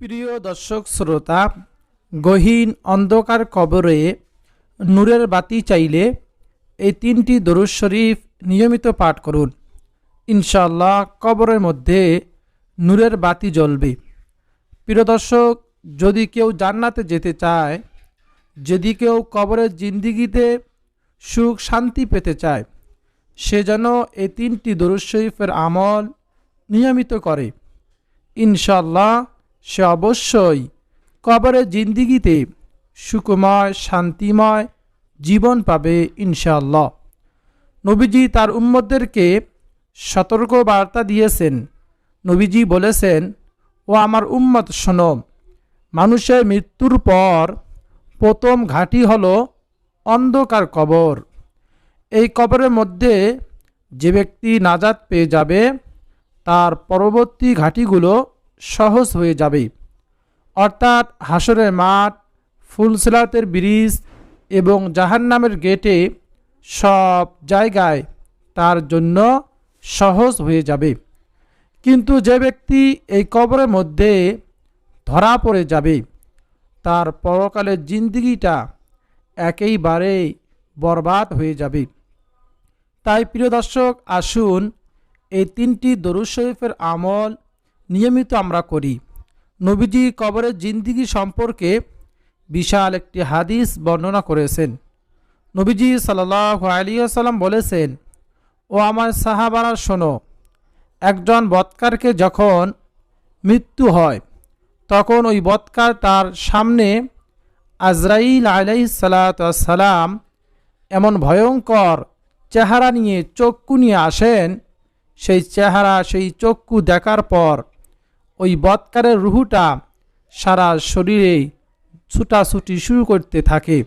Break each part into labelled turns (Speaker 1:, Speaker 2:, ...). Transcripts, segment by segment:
Speaker 1: প্রিয় দর্শক, শ্রোতা, গহীন অন্ধকার কবরে নূরের বাতি চাইলে এই তিনটি দরুদ শরীফ নিয়মিত পাঠ করুন। ইনশাআল্লাহ কবরের মধ্যে নূরের বাতি জ্বলবে। প্রিয় দর্শক, যদি কেউ জান্নাতে যেতে চায়, যদি কেউ কবরের জিন্দিগিতে সুখ শান্তি পেতে চায়, সে যেন এই তিনটি দরুদ শরীফের আমল নিয়মিত করে। ইনশাল্লাহ সে অবশ্যই কবরের জিন্দিগিতে সুকুময় শান্তিময় জীবন পাবে ইনশাল্লাহ নবীজি তার উম্মতদেরকে সতর্ক বার্তা দিয়েছেন। নবীজি বলেছেন, ও আমার উম্মত, শোনো, মানুষের মৃত্যুর পর প্রথম ঘাঁটি হল অন্ধকার কবর। এই কবরের মধ্যে যে ব্যক্তি নাজাত পেয়ে যাবে, তার পরবর্তী ঘাটিগুলো সহজ হয়ে যাবে। অর্থাৎ হাসরের মাঠ ফুলসিলাতের ব্রিজ এবং জাহান্নামের গেটে সব জায়গায় তার জন্য সহজ হয়ে যাবে। কিন্তু যে ব্যক্তি এই কবরের মধ্যে ধরা পড়ে যাবে, তার পরকালের জিন্দিগিটা একেবারে বরবাদ হয়ে যাবে। তাই প্রিয় দর্শক, আসুন এই তিনটি দরুদ শরীফের আমল নিয়মিত আমরা করি। নবীজি কবরের জিন্দিগি সম্পর্কে বিশাল একটি হাদিস বর্ণনা করেছেন। নবীজি সাল্লাহ আলিয়াল্লাম বলেছেন, ও আমার সাহাবারা, শোনো, একজন বৎকারকে যখন মৃত্যু হয়, তখন ওই বৎকার তার সামনে আজরাইল আলাই সালাম এমন ভয়ঙ্কর চেহারা নিয়ে চক্ষু নিয়ে আসেন। সেই চেহারা, সেই চক্ষু দেখার পর ওই বৎকারের রুহুটা সারা শরীরে ছুটাছুটি শুরু করতে থাকে।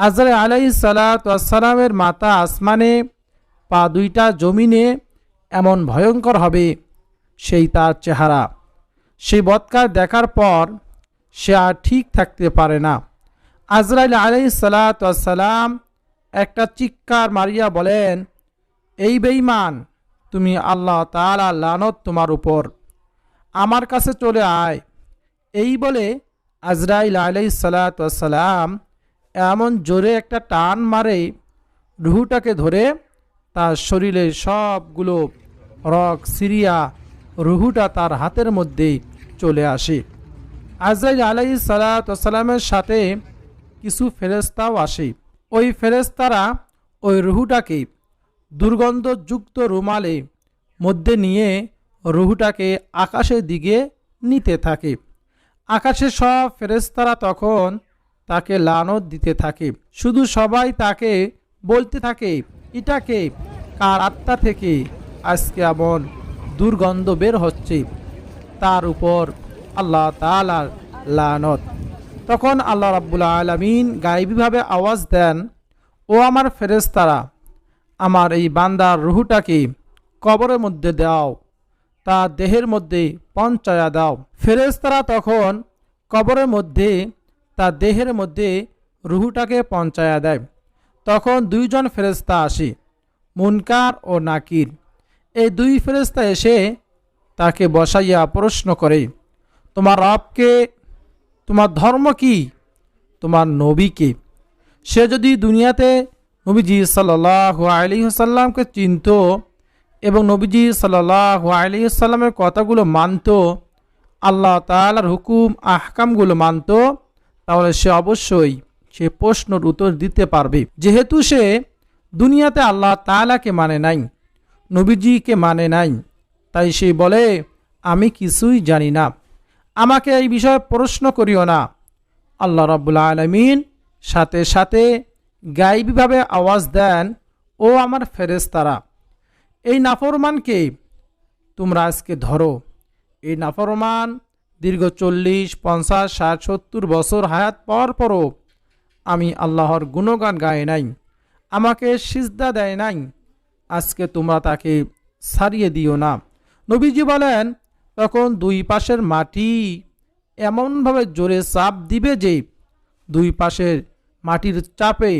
Speaker 1: আজরে আলাই সালাতামের মাথা আসমানে, পা দুইটা জমিনে এমন ভয়ঙ্কর হবে সেই তার চেহারা। সেই বৎকার দেখার পর সে আর ঠিক থাকতে পারে না। আজরাইল আলাই সালাতাম একটা চিৎকার মারিয়া বলেন, এই বেইমান তুমি আল্লাহ তালা লানত তোমার উপর। আমার কাছে চলে আয়। এই বলে আজরাইল আলাই সালাতাম এমন জোরে একটা টান মারে, রুহুটাকে ধরে তার শরীরের সবগুলো রক সিরিয়া, রুহুটা তার হাতের মধ্যে চলে আসে। আজরাইল আলাই সালাতামের সাথে কিছু ফেরেস্তাও আসে। ওই ফেরেস্তারা ওই রুহুটাকে দুর্গন্ধযুক্ত রুমালে মধ্যে নিয়ে রুহুটাকে আকাশের দিকে নিতে থাকে। আকাশে সব ফেরেস্তারা তখন তাকে লানত দিতে থাকে। শুধু সবাই তাকে বলতে থাকে এটাকে কার আত্মা থেকে আজকে এমন দুর্গন্ধ বের হচ্ছে? তার উপর আল্লাহ তালার লানত। তখন আল্লাহ রাব্বুল আলমিন গায়েবীভাবে আওয়াজ দেন, ও আমার ফেরেস্তারা আমার এই বান্দার রুহুটাকে কবরের মধ্যে দাও। তা দেহের মধ্যে পঞ্চায়া দাও। ফেরেস্তারা তখন কবরের মধ্যে, তা দেহের মধ্যে রুহুটাকে পঞ্চায়া দেয়। তখন দুইজন ফেরেস্তা আসে, মুনকার ও নাকির। এই দুই ফেরেস্তা এসে তাকে বসাইয়া প্রশ্ন করে, তোমার রবকে, তোমার ধর্ম কি? তোমার নবীকে সে যদি দুনিয়াতে নবীজি সাল্লাহ আলী সাল্লামকে চিনত এবং নবীজি সাল্লাহ আলী সাল্লামের কথাগুলো মানত, আল্লাহ তালার হুকুম, আহকামগুলো মানত, তাহলে সে অবশ্যই সে প্রশ্নর উত্তর দিতে পারবে। যেহেতু সে দুনিয়াতে আল্লাহ তালাকে মানে নাই, নবীজিকে মানে নাই, তাই সে বলে, আমি কিছুই জানি না। আমাকে এই বিষয়ে প্রশ্ন করিও না। আল্লাহ রাবুল্লা আলমিন সাথে সাথে গাইবীভাবে আওয়াজ দেন, ও আমার ফেরেস্তারা এই নাফরমানকে তোমরা আজকে ধরো। এই নাফরমান দীর্ঘ চল্লিশ, পঞ্চাশ, ষাট, সত্তর বছর হায়াত পাওয়ার পরও আমি আল্লাহর গুণগান গায়ে নাই, আমাকে সিজদা দেয় নাই, আজকে তোমরা তাকে সারিয়ে দিও না। নবীজি বলেন, তখন দুই পাশের মাটি এমনভাবে জোরে চাপ দিবে যে দুই পাশের মাটির চাপে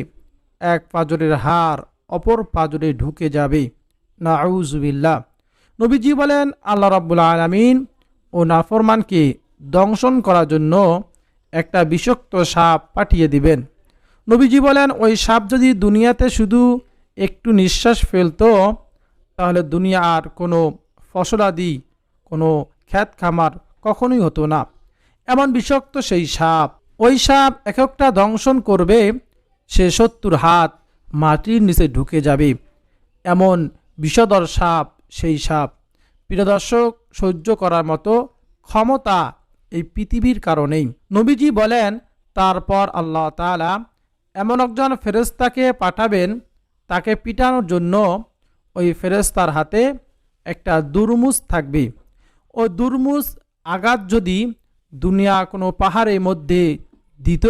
Speaker 1: এক পাজরের হার অপর পাজরে ঢুকে যাবে। না আউজবিল্লা নবীজি বলেন, আল্লাহ রাব্বুল আলমিন ও নাফরমানকে দংশন করার জন্য একটা বিষাক্ত সাপ পাঠিয়ে দিবেন। নবীজি বলেন, ওই সাপ যদি দুনিয়াতে শুধু একটু নিঃশ্বাস ফেলতো, তাহলে দুনিয়া আর কোনো ফসলাদি, কোনো খ্যাত খামার কখনোই হতো না। এমন বিষাক্ত সেই সাপ, ওই সাপ এক একটা দংশন করবে, সে সত্তর হাত মাটির নিচে ঢুকে যাবে। এমন বিষধর সাপ, সেই সাপ। প্রিয় দর্শক, সহ্য করার মতো ক্ষমতা এই পৃথিবীর কারণেই। নবীজি বলেন, তারপর আল্লাহ তাআলা এমন একজন ফেরেস্তাকে পাঠাবেন, তাকে পিটানোর জন্য ওই ফেরেস্তার হাতে একটা দুরমুজ থাকবে। ও দুরমুজ আঘাত যদি দুনিয়া কোনো পাহাড়ের মধ্যে দিত,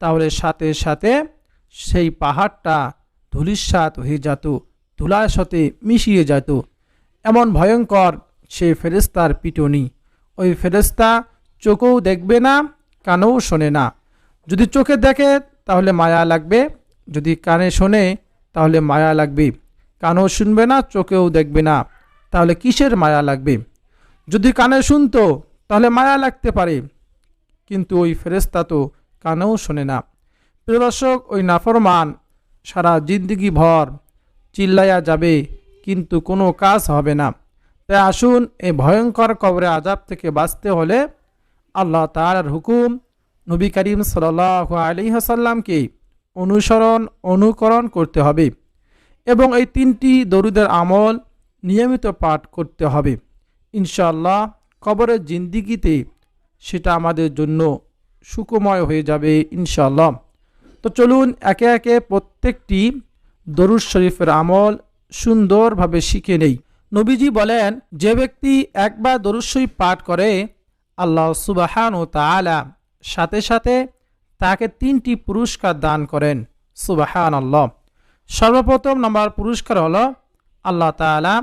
Speaker 1: তাহলে সাথে সাথে সেই পাহাড়টা ধুলিস্বাত হয়ে যেত। ধুলার সাথে মিশিয়ে যেত। এমন ভয়ঙ্কর সে ফেরেস্তার পিটনি। ওই ফেরেস্তা চোখেও দেখবে না, কানেও শোনে না। যদি চোখে দেখে, তাহলে মায়া লাগবে। যদি কানে শোনে, তাহলে মায়া লাগবে। কানেও শুনবে না, চোখেও দেখবে না, তাহলে কিসের মায়া লাগবে? যদি কানে শুনতো, তাহলে মায়া লাগতে পারে। কিন্তু ওই ফেরেস্তা তো কানেও শোনে না। প্রিয় দর্শক, ওই নাফরমান সারা জিন্দগি ভর চিল্লাইয়া যাবে, কিন্তু কোনো কাজ হবে না। তাই আসুন এই ভয়ঙ্কর কবরে আজাব থেকে বাঁচতে হলে আল্লাহ তালার হুকুম নবী করিম সাল আলী হাসাল্লামকে অনুসরণ, অনুকরণ করতে হবে এবং এই তিনটি দরুদের আমল নিয়মিত পাঠ করতে হবে। ইনশাআল্লাহ কবরের জিন্দিগিতে সেটা আমাদের জন্য সুকময় হয়ে যাবে ইনশাআল্লাহ। তো চলুন একে একে প্রত্যেকটি দরুদ শরীফের আমল সুন্দরভাবে শিখে নেই। নবীজি বলেন, যে ব্যক্তি একবার দরুদ শরীফ পাঠ করে, আল্লাহ সুবাহান ও তালা সাথে সাথে তাকে তিনটি পুরস্কার দান করেন। সুবাহান আল্লাহ সর্বপ্রথম নম্বর পুরস্কার হলো, আল্লাহ তালা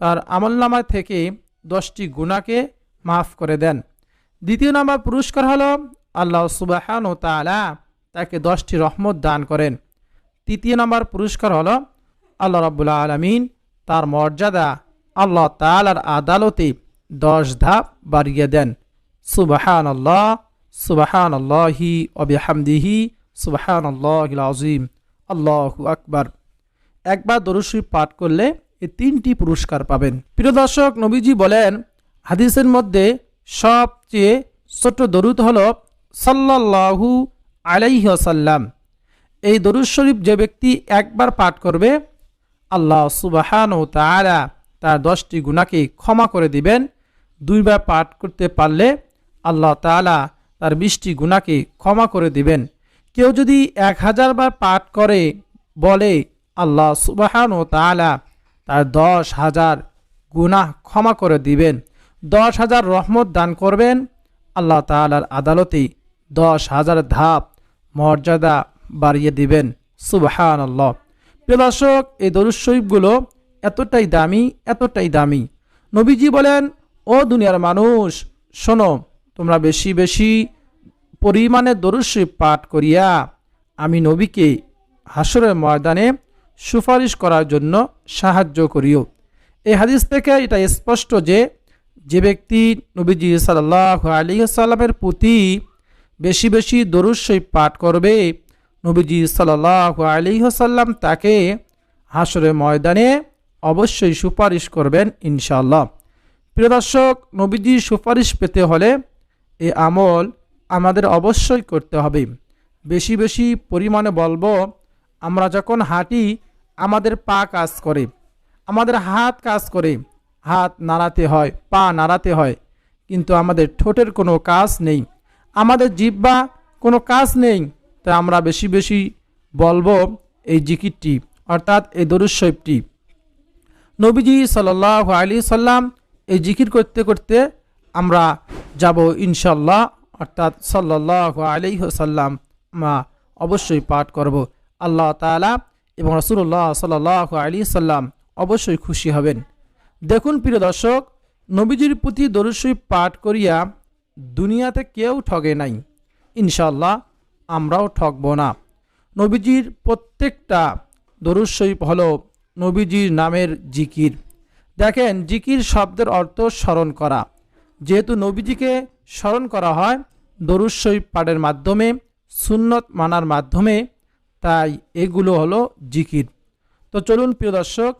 Speaker 1: তার আমলনামা থেকে দশটি গুণাকে মাফ করে দেন। দ্বিতীয় নম্বর পুরস্কার হলো, আল্লাহ সুবাহান ও তালা তাকে দশটি রহমত দান করেন। তৃতীয় নম্বর পুরস্কার হলো আল্লাহ রব্বুল্লা আলমিন তার মর্যাদা আল্লাহ তালার আদালতে দশ ধাপ বাড়িয়ে দেন। সুবাহান আল্লাহ সুবাহান আল্লাহি অবিহামদিহি সুবাহান আল্লাহ আজিম আল্লাহু আকবার। একবার দরুশ্রী পাঠ করলে এই তিনটি পুরস্কার পাবেন। প্রিয় দর্শক, নবীজি বলেন, হাদিসের মধ্যে সবচেয়ে ছোট দরুদ হল সাল্লাহু আলাইহি আসাল্লাম এই দরুদ শরীফ যে ব্যক্তি একবার পাঠ করবে, আল্লাহ সুবাহান ও তারা তার দশটি গুণাকে ক্ষমা করে দিবেন। দুইবার পাঠ করতে পারলে আল্লাহ তালা তার বিশটি গুণাকে ক্ষমা করে দিবেন। কেউ যদি এক হাজার বার পাঠ করে, বলে আল্লাহ সুবাহান ও তালা তার দশ হাজার গুনাহ ক্ষমা করে দিবেন, দশ হাজার রহমত দান করবেন, আল্লাহ তালার আদালতে দশ হাজার ধাপ মর্যাদা বাড়িয়ে দিবেন। সুবাহান আল্লাহ প্রিয়দর্শক এই দরুদ শরীফগুলো এতটাই দামি এতটাই দামি। নবীজি বলেন, ও দুনিয়ার মানুষ, শোনো, তোমরা বেশি বেশি পরিমাণে দরুদ শরীফ পাঠ করিয়া আমি নবীকে হাসরের ময়দানে সুপারিশ করার জন্য সাহায্য করিও। এই হাদিস থেকে এটা স্পষ্ট যে যে ব্যক্তি নবীজি সাল্লাহ আলী সাল্লামের প্রতি বেশি বেশি দরুদ শরীফ পাঠ করবে নবীজি সাল্লাহ আলী সাল্লাম তাকে হাসরে ময়দানে অবশ্যই সুপারিশ করবেন ইনশাল্লাহ প্রিয় দর্শক নবীজির সুপারিশ পেতে হলে এ আমল আমাদের অবশ্যই করতে হবে। বেশি বেশি পরিমাণে বলব, আমরা যখন হাঁটি, আমাদের পা কাজ করে, আমাদের হাত কাজ করে, হাত নাড়াতে হয়, পা নাড়াতে হয়, কিন্তু আমাদের ঠোঁটের কোনো কাজ নেই, আমাদের জিব্বা কোনো কাজ নেই তাই আমরা বেশি বেশি বলব এই জিকিরটি, অর্থাৎ এই দরুশৈবটি নবীজি সাল্লাহ আলী সাল্লাম এই জিকির করতে করতে আমরা যাব ইনশাল্লাহ অর্থাৎ সাল্লাহ আলী সাল্লাম আমরা অবশ্যই পাঠ করব। আল্লাহ তালা এবং রসুল্লাহ সাল্লাহ আলী সাল্লাম অবশ্যই খুশি হবেন। দেখুন প্রিয় দর্শক, নবীজির প্রতি দরুশরীফ পাঠ করিয়া দুনিয়াতে কেউ ঠগে নাই ইনশাল্লাহ আমরাও ঠকব না। নবীজির প্রত্যেকটা দরুদ শরীফ হল নবীজির নামের জিকির। দেখেন, জিকির শব্দের অর্থ স্মরণ করা। যেহেতু নবীজিকে স্মরণ করা হয় দরুদ শরীফ পাঠের মাধ্যমে, সুন্নত মানার মাধ্যমে, তাই এগুলো হলো জিকির। তো চলুন, প্রিয় দর্শক,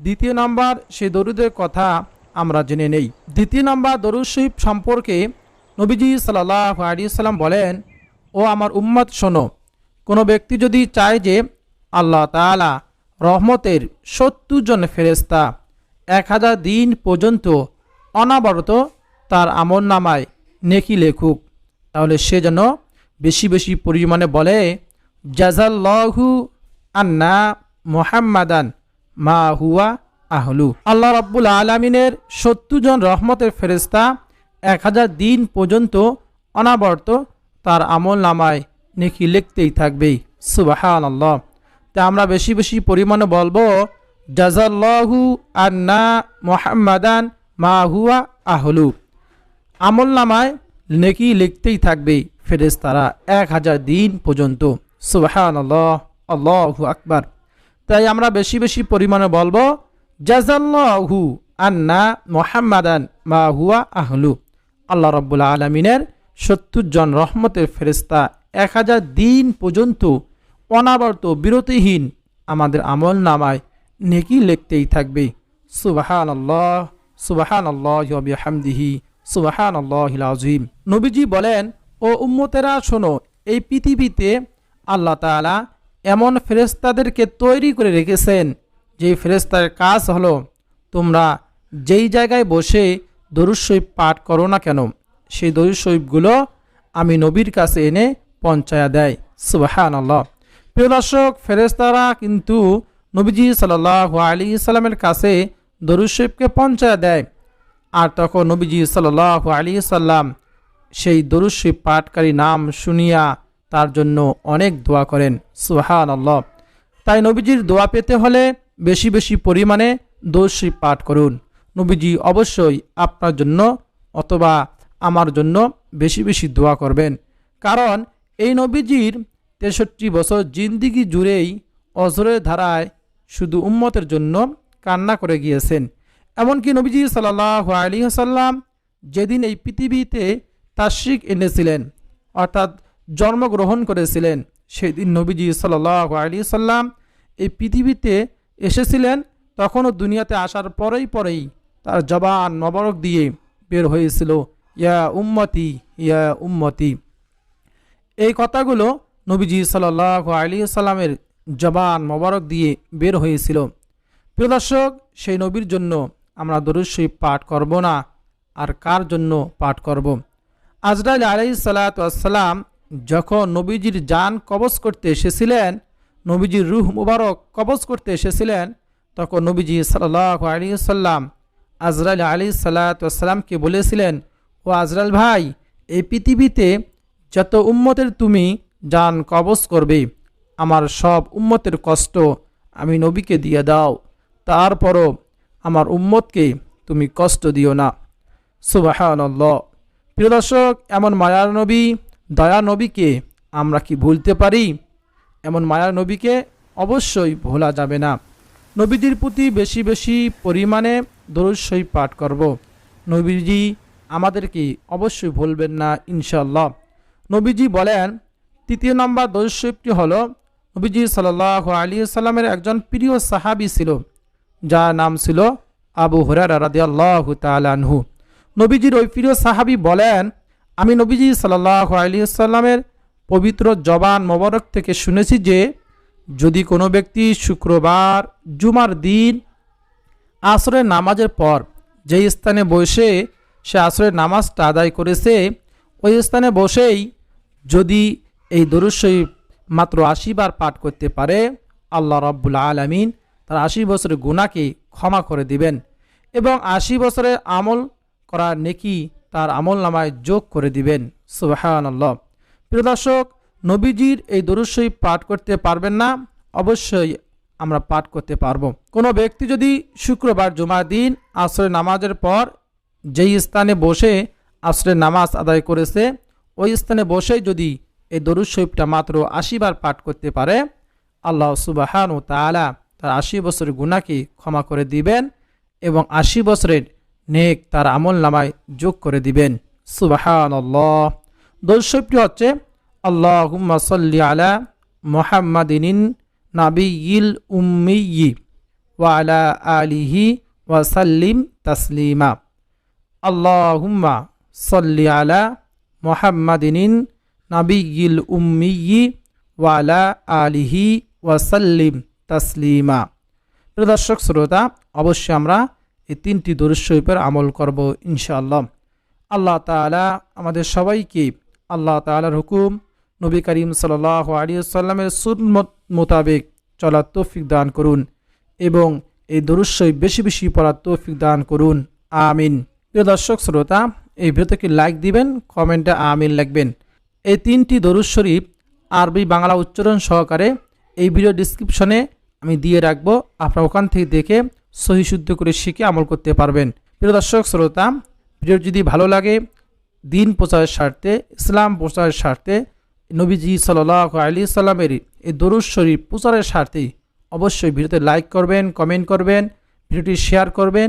Speaker 1: দ্বিতীয় নাম্বার সেই দরুদের কথা আমরা জেনে নেই। দ্বিতীয় নাম্বার দরুদ সম্পর্কে নবীজি সাল্লাহ আলী সাল্লাম বলেন ও আমার উম্মত, শোনো। কোনো ব্যক্তি যদি চায় যে আল্লাহ তাআলা রহমতের সত্তর জন ফেরেস্তা এক হাজার দিন পর্যন্ত অনাবরত তার আমল নামায় নেকি লেখুক, তাহলে সে যেন বেশি বেশি পরিমাণে বলে জাজাল্লাহু আন্না মোহাম্মাদান মা হুয়া আহলু। আল্লাহ রাব্বুল আলমিনের সত্তর জন রহমতের ফেরেস্তা এক হাজার দিন পর্যন্ত অনাবর্ত তার আমল নামায় নেকি লিখতেই থাকবে সুবাহান আল্লাহ তা আমরা বেশি বেশি পরিমাণে বলব জাজাল্লাহু আন্না মোহাম্মাদান মা হুয়া আহলু। আমল নামায় নেকি লিখতেই থাকবে ফেরেস্তারা এক হাজার দিন পর্যন্ত। সুবাহান আল্লাহ আল্লাহু আকবার। তাই আমরা বেশি বেশি পরিমাণে বলব জাজাল্লাহু আন্না মোহাম্মাদান মা হুয়া আহলু। আল্লাহ রব্বুল আলমিনের সত্তর জন রহমতের ফেরিস্তা এক হাজার দিন পর্যন্ত অনাবর্ত বিরতিহীন আমাদের আমল নামায় নেকি লিখতেই থাকবে। সুবাহান আল্লাহ সুবাহান আল্লাহ হামদিহি সুবাহান নবীজি বলেন, ও উম্মতেরা, শোনো, এই পৃথিবীতে আল্লাহ তাআলা এমন ফেরেস্তাদেরকে তৈরি করে রেখেছেন। যেই ফেরেস্তার কাজ হলো, তোমরা যেই জায়গায় বসে দরুদ পাঠ করো না কেন? সেই দরুদ শরীফগুলো আমি নবীর কাছে এনে পঞ্চায়া দেয়। সুবাহান আল্লাহ প্রিয় দর্শক ফেরেস্তারা কিন্তু নবীজি সাল্লাহ আলী সাল্লামের কাছে দরুদ শরীফকে পঞ্চায়া দেয়। আর তখন নবীজি সাল্লাহ আলী সাল্লাম সেই দরুদ শরীফ পাঠকারী নাম শুনিয়া তার জন্য অনেক দোয়া করেন। সুহান আল্লাহ তাই নবীজির দোয়া পেতে হলে বেশি বেশি পরিমাণে দোষী পাঠ করুন। নবীজি অবশ্যই আপনার জন্য অথবা আমার জন্য বেশি বেশি দোয়া করবেন। কারণ এই নবীজির তেষট্টি বছর জিন্দিগি জুড়েই অজরের ধারায় শুধু উম্মতের জন্য কান্না করে গিয়েছেন। এমনকি নবীজি সাল্লাহ আলী সাল্লাম যেদিন এই পৃথিবীতে তাশ্রিক এনেছিলেন, অর্থাৎ জন্মগ্রহণ করেছিলেন, সেদিন নবীজি সাল্লাহ আলী সাল্লাম এই পৃথিবীতে এসেছিলেন, তখনও দুনিয়াতে আসার পরেই পরেই তার জবান নবরক দিয়ে বের হয়েছিল। ইয়া উম্মতি ইয়া উম্মতি। এই কথাগুলো নবীজি সাল্লাহ আলী সাল্লামের জবান মোবারক দিয়ে বের হয়েছিল। প্রিয় দর্শক, সেই নবীর জন্য আমরা দরুদ পাঠ করব না, আর কার জন্য পাঠ করব? আজরাইল আলাই সালাতাম যখন নবীজির যান কবজ করতে এসেছিলেন, নবীজির রুহ মুবারক কবজ করতে এসেছিলেন, তখন নবীজি সাল্লাহ আলী সাল্লাম আজরাইল আলী সাল্লাতামকে বলেছিলেন ও আজরাল ভাই, এই পৃথিবীতে যত উম্মতের তুমি যান কবজ করবে, আমার সব উম্মতের কষ্ট আমি নবীকে দিয়ে দাও। তারপরও আমার উম্মতকে তুমি কষ্ট দিও না। সুবাহান্লাহ প্রিয় দর্শক, এমন মায়ার নবী, দয়া নবীকে আমরা কি ভুলতে পারি? এমন মায়ার নবীকে অবশ্যই ভোলা যাবে না। নবীজির প্রতি বেশি বেশি পরিমাণে দরুদ পাঠ করব। নবীজি আমাদেরকে অবশ্যই ভুলবেন না ইনশাল্লাহ নবীজি বলেন, তৃতীয় নম্বর দরুদ শরীফটি হল, নবীজি সাল আলী সাল্লামের একজন প্রিয় সাহাবি ছিল, যার নাম ছিল আবু হরার রাদিয়াল্লাহ তালানহু নবীজির ওই প্রিয় সাহাবি বলেন, আমি নবীজি সাল্লাহ আলী সাল্লামের পবিত্র জবান মোবারক থেকে শুনেছি যে, যদি কোনো ব্যক্তি শুক্রবার, জুমার দিন, আসরের নামাজের পর, যেই স্থানে বসে সে আসরের নামাজটা আদায় করেছে। ওই স্থানে বসেই যদি এই দরুসই মাত্র আশি বার পাঠ করতে পারে, আল্লাহ রব্বুল আলমিন তার আশি বছরের গুণাকে ক্ষমা করে দিবেন এবং আশি বছরের আমল করার নেকি তার আমল নামায় যোগ করে দিবেন। সুবাহান আল্লাহ প্রিয় দর্শক, নবীজির এই দরুসই পাঠ করতে পারবেন না, অবশ্যই আমরা পাঠ করতে পারব। কোনো ব্যক্তি যদি শুক্রবার জুমার দিন আশ্রয় নামাজের পর যেই স্থানে বসে আসরের নামাজ আদায় করেছে, ওই স্থানে বসেই যদি এই দরুদ শরীফটা মাত্র আশি বার পাঠ করতে পারে, আল্লাহ সুবাহান ও তালা তার আশি বছরের গুণাকে ক্ষমা করে দিবেন এবং আশি বছরের নেক তার আমল নামায় যোগ করে দিবেন। সুবাহান আল্লাহ দর্শকটি হচ্ছে, আল্লাহুম্মা সাল্লি আলা মোহাম্মদিন নাবিয়িল উম্মিয়ি ওয়া আলা আলিহি ওয়াসাল্লিম তাসলিমা। আল্লাহুম্মা সাল্লি আলা মোহাম্মদিন নাবিয়িল উম্মিয়ি ওয়া আলা আলিহি ওয়াসাল্লিম তাসলিমা। প্রিয় দর্শক, শ্রোতা, অবশ্যই আমরা এই তিনটি দরুদ শরীফের আমল করব ইনশাআল্লাহ। আল্লাহ তাআলা আমাদের সবাইকে আল্লাহ তাআলার হুকুম নবী করিম সাল্লাহ আলিয়াল্লামের সুন্মত মোতাবেক চলার তৌফিক দান করুন এবং এই দরুদ বেশি বেশি পড়ার তৌফিক দান করুন। আমিন। প্রিয় দর্শক, শ্রোতা, এই ভিডিওকে লাইক দিবেন কমেন্টে আমিন লিখবেন। এই তিনটি দরুদ শরীফ আরবি বাংলা উচ্চারণ সহকারে এই ভিডিও ডিসক্রিপশনে আমি দিয়ে রাখব। আপনারা ওখান থেকে দেখে সহি শুদ্ধ করে শিখে আমল করতে পারবেন। প্রিয় দর্শক, শ্রোতা ভিডিও যদি ভালো লাগে, দিন প্রচারের স্বার্থে, ইসলাম প্রচারের স্বার্থে, নবীজি সাল্লাহ আলী সাল্লামের এই দরুদ শরীফ প্রচারের স্বার্থেই অবশ্যই ভিডিওতে লাইক করবেন কমেন্ট করবেন ভিডিওটি শেয়ার করবেন।